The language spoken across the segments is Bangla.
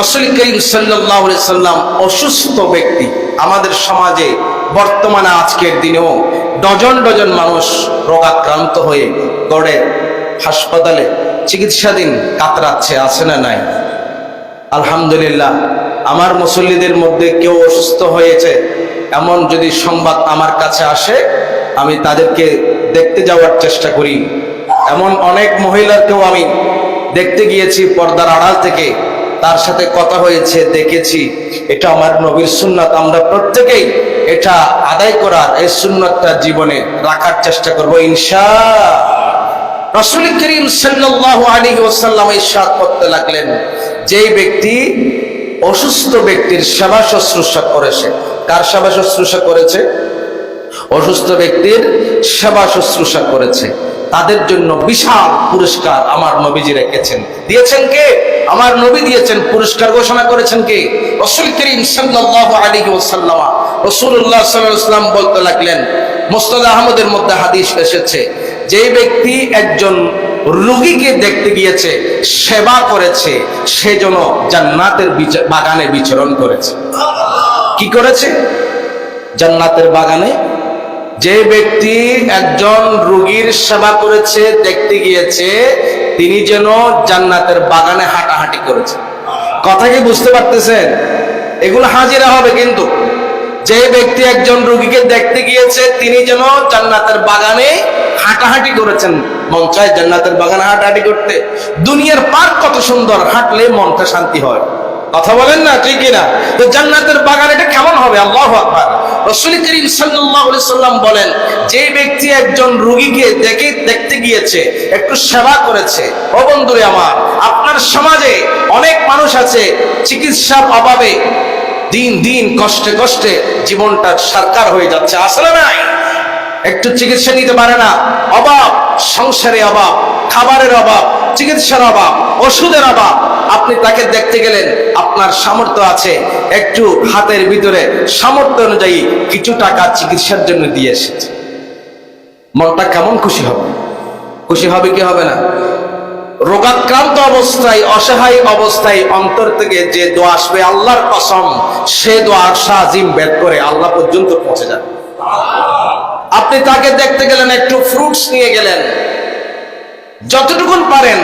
রসুল করিম সাল্লাম অসুস্থ ব্যক্তি। আমাদের সমাজে বর্তমানে আজকের দিনেও ডজন ডজন মানুষ রোগাক্রান্ত হয়ে গড়ে হাসপাতালে চিকিৎসাধীন কাতরাচ্ছে, আছে না নাই? আলহামদুলিল্লাহ, আমার মুসল্লিদের মধ্যে কেউ অসুস্থ হয়েছে, এমন যদি সংবাদ আমার কাছে আসে, আমি তাদেরকে দেখতে যাওয়ার চেষ্টা করি। এমন অনেক মহিলাকেও আমি দেখতে গিয়েছি পর্দার আড়াল থেকে। তার সাথে কথা হয়েছে, দেখেছি। এটা আমার নবীর সুন্নাত। আমরা প্রত্যেকেই এটা আদায় করার এই সুন্নাতটা জীবনে রাখার চেষ্টা করব, ইনশা। রসুল করিম সাল্লাল্লাহু আলাইহি ওয়াসাল্লাম ইরশাদ করতে লাগলেন। যেই ব্যক্তি অসুস্থ ব্যক্তির সেবা শুশ্রূষা করেছে। কার সেবা শুশ্রূষা করেছে? অসুস্থ ব্যক্তির সেবা শুশ্রূষা করেছে। তাদের জন্য বিশাল পুরস্কার আমার নবীজি রেখেছেন। দিয়েছেন কে? আমার নবী দিয়েছেন, পুরস্কার ঘোষণা করেছেন কে? রসুল করিম ওয়াসাল্লাম। রাসূলুল্লাহ সাল্লাল্লাহু আলাইহি ওয়াসাল্লাম বলতে লাগলেন মুস্তাদ আহমদের মধ্যে হাদিস এসেছে, যে ব্যক্তি একজন রুগীকে দেখতে গিয়েছে, সেবা করেছে, সে যেন জান্নাতের বাগানে বিচরণ করেছে। কি করেছে? জান্নাতের বাগানে। যে ব্যক্তি একজন রুগীর সেবা করেছে, দেখতে গিয়েছে তিনি যেন জান্নাতের বাগানে হাঁটাহাঁটি করেছে কথা কি বুঝতে পারতেছেন? এগুলো হাজিরা হবে কিন্তু। যে ব্যক্তি একজন রুগীকে দেখতে গিয়েছে, তিনি যেন জান্নাতের বাগানে হাঁটাহাঁটি করেছেন। মন চায় জান্নাতের বাগানে হাঁটাহাঁটি করতে। দুনিয়ার পার্ক কত সুন্দর, হাঁটলে মনটা শান্তি হয়। কথা বলেন না, ঠিক না তো জান্নাতের বাগান এটা কেমন হবে? আল্লাহ আকবার। রসুল করিম আলাইহি সাল্লাম বলেন, যে ব্যক্তি একজন রোগীকে দেখে দেখতে গিয়েছে, একটু সেবা করেছে, ও বন্ধুরে আমার, আপনার সমাজে অনেক মানুষ আছে চিকিৎসার অভাবে দিন দিন কষ্টে কষ্টে জীবনটা সরকার হয়ে যাচ্ছে আসলে নাই? একটু চিকিৎসা নিতে পারে না, অভাব, সংসারে অভাব, খাবারের অভাব, চিকিৎসার অভাব, ওষুধের অভাব, আপনি তাকে দেখতে গেলেন আপনার সামর্থ্য আছে, একটু হাতের ভিতরে সামর্থ্য অনুযায়ী কিছু টাকা চিকিৎসার জন্য দিয়ে এসেছে। মনটা কেমন খুশি হবে? খুশি হবে কি হবে না? রোগাক্রান্ত অবস্থায়, অসহায় অবস্থায় অন্তর থেকে যে দোয়া আসবে, আল্লাহর কসম, সে দোয়া সাজিম বের করে আল্লাহ পর্যন্ত পৌঁছে যাবে। আপনি তাকে দেখতে গেলেন, একটু ফ্রুটস নিয়ে গেলেন। যতটুকুন পারেন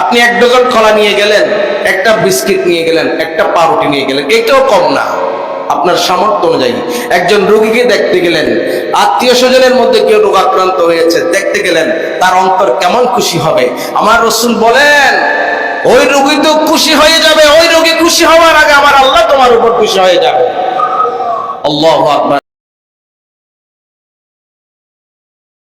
আপনি এক ডজন কলা নিয়ে গেলেন, একটা বিস্কিট নিয়ে গেলেন, একটা পাউরুটি নিয়ে গেলেন, এটাও কম না। আপনার সামর্থ্য অনুযায়ী। একজন রোগীকে দেখতে গেলেন, আত্মীয় স্বজনের মধ্যে কেউ রোগাক্রান্ত হয়েছে, দেখতে গেলেন, তার অন্তর কেমন খুশি হবে? আমার রসুল বলেন, ওই রোগী তো খুশি হয়ে যাবে, ওই রোগী খুশি হওয়ার আগে আমার আল্লাহ তোমার উপর খুশি হয়ে যাবে। আল্লাহ আকবার।